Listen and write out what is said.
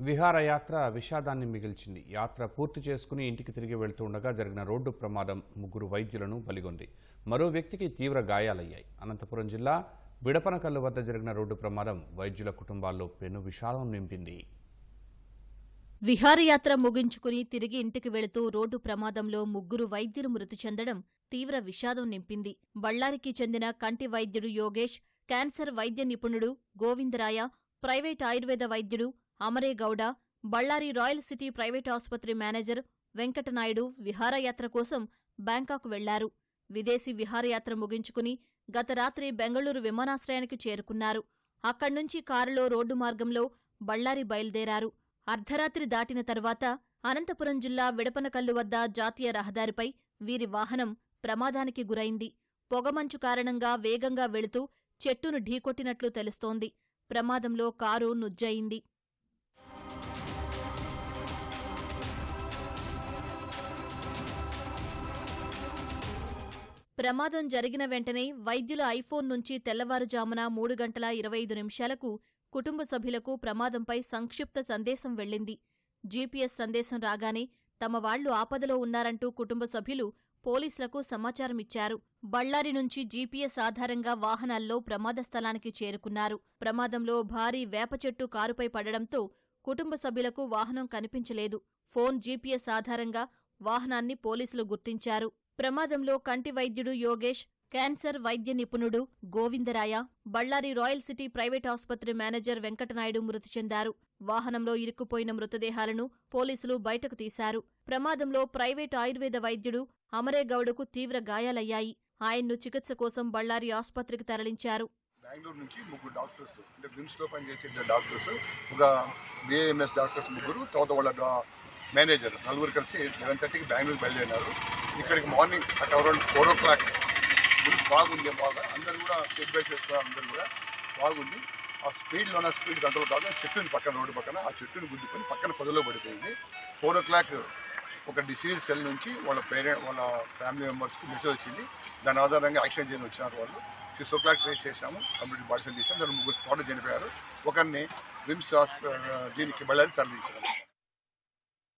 విహారయాత్ర విషాదాన్ని మిగిల్చింది. యాత్ర పూర్తి చేసుకుని ఇంటికి తిరిగి వెళ్తుండగా జరిగిన రోడ్డు ప్రమాదం ముగ్గురు వైద్యులను బలిగొంది. మరో వ్యక్తికి తీవ్ర గాయాలయ్యాయి. అనంతపురం జిల్లా బిడపనకల్లు వద్ద జరిగిన రోడ్డు ప్రమాదం వైద్యుల కుటుంబాల్లో పెను విషాదం నింపింది. విహారయాత్ర ముగించుకుని తిరిగి ఇంటికి వెళుతూ రోడ్డు ప్రమాదంలో ముగ్గురు వైద్యులు మృతి చెందడం తీవ్ర విషాదం నింపింది. బళ్ళారికి చెందిన కంటి వైద్యుడు యోగేష్ క్యాన్సర్ వైద్య నిపుణుడు గోవిందరాయ ప్రైవేట్ ఆయుర్వేద వైద్యుడు Amaregowda Ballari royal city private ఆసుపత్రి మేనేజర్ వెంకటనాయుడు విహారయాత్ర కోసం బ్యాంకాక్ వెళ్ళారు. విదేశీ విహారయాత్ర ముగించుకుని గత రాత్రి బెంగళూరు విమానాశ్రయానికి చేరుకున్నారు. అక్కడ్నుంచి కారులో రోడ్డు మార్గంలో బళ్ళారి బయలుదేరారు. అర్ధరాత్రి దాటిన తర్వాత అనంతపురం జిల్లా విడపనకల్లు వద్ద జాతీయ రహదారిపై వీరి వాహనం ప్రమాదానికి గురైంది. పొగమంచు కారణంగా వేగంగా వెళుతూ చెట్టును ఢీకొట్టినట్లు తెలుస్తోంది. ప్రమాదంలో కారు నుజ్జయింది. ప్రమాదం జరిగిన వెంటనే వైద్యుల ఐఫోన్ నుంచి తెల్లవారుజామున మూడు గంటల ఇరవై ఐదు నిమిషాలకు కుటుంబ సభ్యులకు ప్రమాదంపై సంక్షిప్త సందేశం వెళ్ళింది జీపీఎస్ సందేశం రాగానే తమ వాళ్ళు ఆపదలో ఉన్నారంటూ కుటుంబ సభ్యులు పోలీసులకు సమాచారమిచ్చారు బళ్ళారి నుంచి జీపీఎస్ ఆధారంగా వాహనాల్లో ప్రమాద స్థలానికి చేరుకున్నారు. ప్రమాదంలో భారీ వేప చెట్టు కారుపై పడడంతో కుటుంబ సభ్యులకు వాహనం కనిపించలేదు. ఫోన్ జీపీఎస్ ఆధారంగా వాహనాన్ని పోలీసులు గుర్తించారు. ప్రమాదంలో కంటి వైద్యుడు యోగేష్ క్యాన్సర్ వైద్య నిపుణుడు Govindaraya Ballari royal city private ఆసుపత్రి మేనేజర్ వెంకటనాయుడు మృతి చెందారు. వాహనంలో ఇరుక్కుపోయిన మృతదేహాలను పోలీసులు బయటకు తీశారు. ప్రమాదంలో ప్రైవేట్ ఆయుర్వేద వైద్యుడు అమరేగౌడకు తీవ్ర గాయాలయ్యాయి. ఆయన్ను చికిత్స కోసం బళ్ళారి ఆసుపత్రికి తరలించారు. బెంగళూరు నుంచి ముగ్గురు డాక్టర్స్ అంటే బ్రిమ్స్లో పనిచేసే డాక్టర్స్ ఒక బిఏఎంఎస్ డాక్టర్స్ ముగ్గురు తర్వాత వాళ్ళ మేనేజర్ నలుగురు కలిసి లెవెన్ థర్టీకి బెంగళూరు బయలుదేరినారు. ఇక్కడికి morning at around four o'clock బాగుంది బాగా అందరూ కూడా ఫీడ్బ్యాక్ చేస్తున్నారు స్టెప్ అందరూ కూడా బాగుంది. ఆ స్పీడ్లో ఉన్న స్పీడ్ కంట్రోల్ కాదు చెట్టుని పక్కన రోడ్డు పక్కన ఆ చెట్టుని గుద్దుకొని పక్కన పొదలో పడిపోయింది. ఫోర్ ఓ క్లాక్ ఒక డిసీజ్ సెల్ నుంచి వాళ్ళ పేరెంట్ వాళ్ళ ఫ్యామిలీ మెంబర్స్కి మెసేజ్ వచ్చింది. దాని ఆధారంగా యాక్షన్ చేయని వచ్చినారు వాళ్ళు. సిక్స్ ఓ క్లాక్ ట్రేస్ చేశాము కంప్లీట్ బాడీస్ చేసాము దాని ముగ్గురు స్పాట్ చనిపోయారు. ఒకరిని విమ్స్ హాస్పిటల్ దీనికి బళ్ళారి తరలించారు.